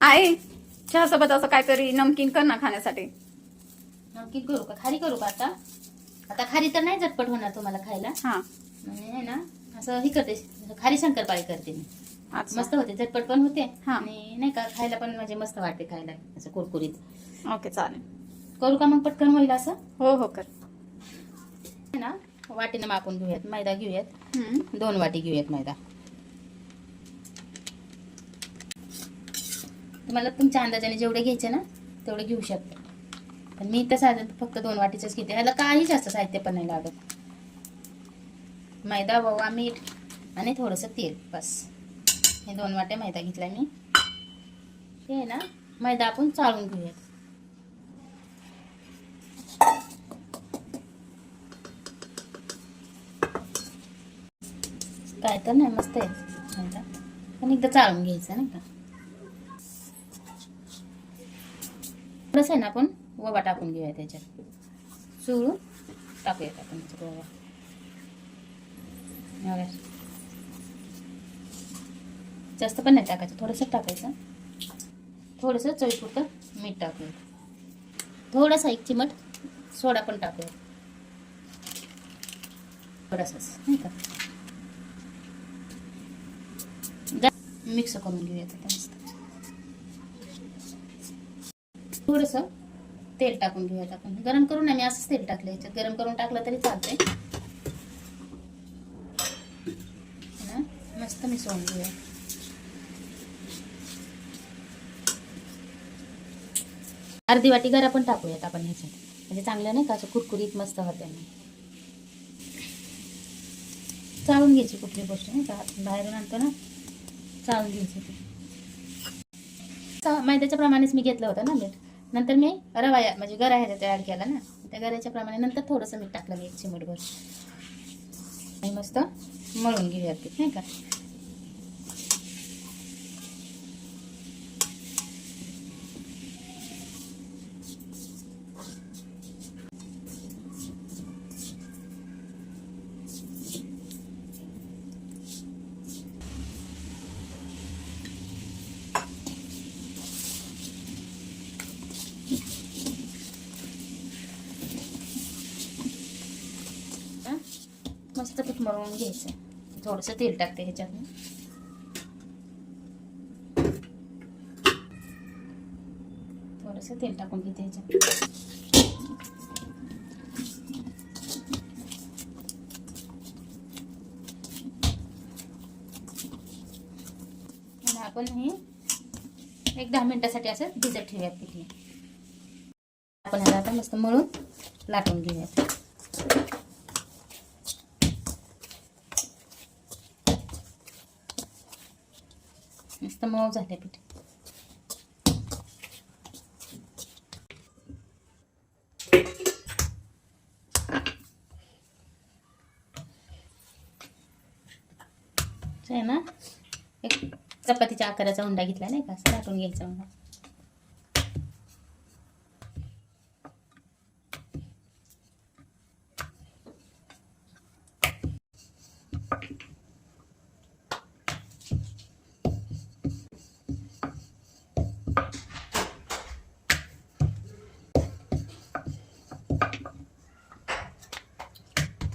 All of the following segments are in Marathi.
आई चहासोबत असं काहीतरी नमकीन कर ना खाण्यासाठी. नक्की करू का? खारी करू का आता? आता खारी तर नाही झटपट होणार तुम्हाला खायला. हा. म्हणजे आहे ना असं हे करते. खारी शंकरपाळी करते मी. अच्छा. मस्त होते झटपट पण होते. हा. आणि नाही का खायला पण म्हणजे मस्त वाटते खायला असं कुरकुरीत. ओके चालेल. करू का मग पटकन होईल असं? हो हो कर. है ना वाटीनं मापून घेऊयात मैदा घेऊयात. हम्म. दोन वाटी घेऊयात मैदा. तुम्हाला तुमच्या अंदाजाने जेवढे घ्यायचे ना तेवढे घेऊ शकता. पण मी तर साधारण फक्त दोन वाटीचंच घेते. ह्याला काही जास्त साहित्य पण नाही लागत. मैदा ववा मीठ आणि थोडंसं तेल बस. हे दोन वाट्या मैदा घेतला मी. हे आहे ना मैदा आपण चाळून घेऊयात. काय तर नाही मस्त आहे मैदा. पण एकदा चाळून घ्यायचं नाही का? थोडंसं आहे ना आपण? ववा टाकून घेऊया त्याच्यात. चुळून टाकूयात आपण ववा जास्त पण नाही टाकायचं थोडंसं टाकायचं. थोडंसं चवीपुरतं मीठ टाकूया. थोडासा एक चिमट सोडा पण टाकूया. थोडासाच नाही का? मिक्स करून घेऊया आता मस्त थोडंसं तेल टाकून घेऊयात आपण. गरम करून आम्ही असंच तेल टाकलं याच्यात. गरम करून टाकलं तरी चालतंय. मस्त मी मस्त मिसळून घेऊया. अर्धी वाटी गरा पण टाकूयात आपण ह्याच्यात. म्हणजे चांगलं नाही का असं कुरकुरीत मस्त होते. चाळून घ्यायची कुठली गोष्ट नाही का? बाहेरून आणतो ना. चाळून घ्यायची ती. चा- मैद्याच्या प्रमाणेच मी घेतलं होतं ना मीठ. नंतर मी रवा म्हणजे गरा ह्याचा तयार केला ना. त्या गऱ्याच्या प्रमाणे नंतर थोडंसं मीठ टाकलं मी एक चिमटभर. आणि मस्त मळून घेऊयात नाही का हा? मस्त पीठ मळून घ्यायचं. थोडंसं तेल टाकते ह्याच्यात मी. थोडंसं तेल टाकून घेते ह्याच्यात. आपण हे एक दहा मिनिटासाठी असं भिजत ठेवूयात तिथे आपण ह्याला आता मस्त मळून लाटून घेऊयात. मस्त मऊ झाले पीठ आहे ना. एक चपातीच्या आकाराचा हुंडा घेतला नाही का? असं लाटून घ्यायचा हुंडा.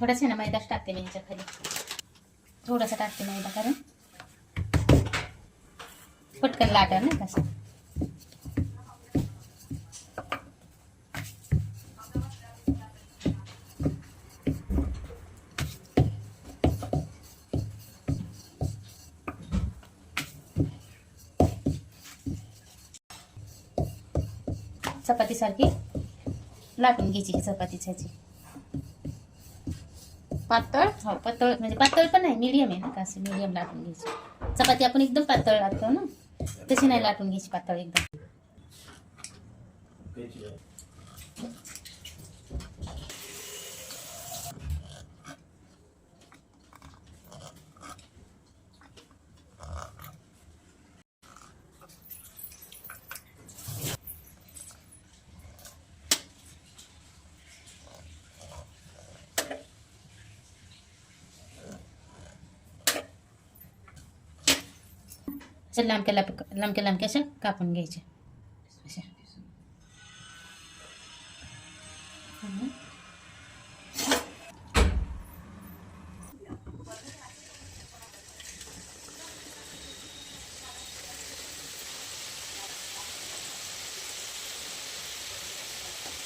थोडासा ना मैदाच टाकते मी ह्याच्या खाली. थोडासा टाकते मैदा कारण पटकन लाटा नाही कसं चपातीसारखी लाटून घ्यायची ही ह्याची पातळ? हो पातळ म्हणजे पातळ पण नाही मीडियम आहे ना का? असं मीडियम लाटून घ्यायची. चपाती आपण एकदम पातळ लाटतो ना? तशी नाही लाटून घ्यायची पातळ एकदम. अशा लांबक्या लांब लांबक्या लांबक्या अशा कापून घ्यायच्या अशा.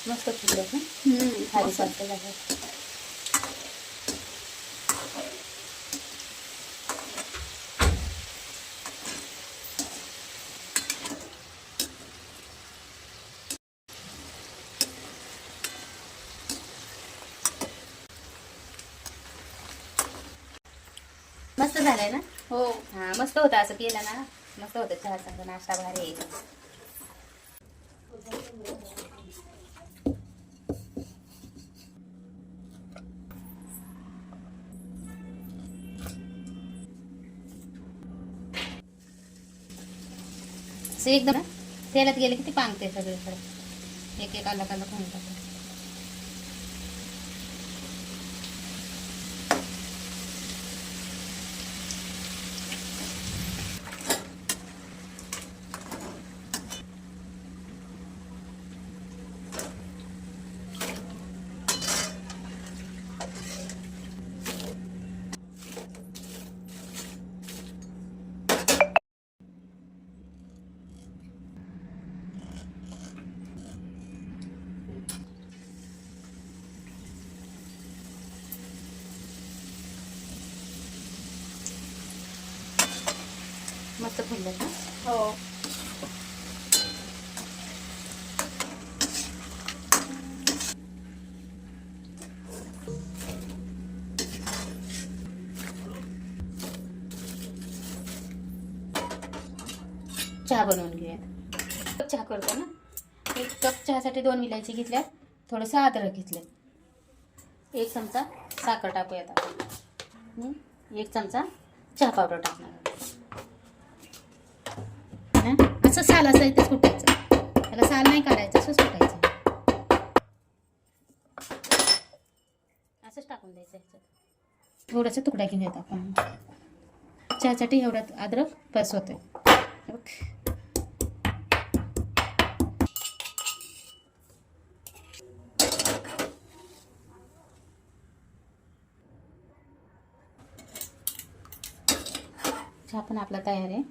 मस्त हम्म. खाली सारखं झालं मस्त झालंय ना? हो. हा मस्त होतं असं केलं ना. मस्त होतं चहा संग नाश्ता भारी. एकदम तेलात गेले की ते पांगते सगळीकडे. एक एक आला कांदा खाऊन टाकतो मस्त फुललं ना? हो. चहा बनवून घेऊयात. चहा करतो ना? एक कप चहासाठी दोन विलायची घेतल्यात थोडंसं अद्रक घेतलं एक चमचा साखर टाकूयात आपण? एक चमचा चहा पावडर टाकणार साल असं साल सुटायचं. त्याला साल नाही काढायचं असंच सुटायचं. असंच टाकून द्यायचं ह्याच्यात. थोडंसं तुकडा येतो आपण. चहासाठी एवढ्यात अद्रक बस होते चहा पण आपला तयार आहे.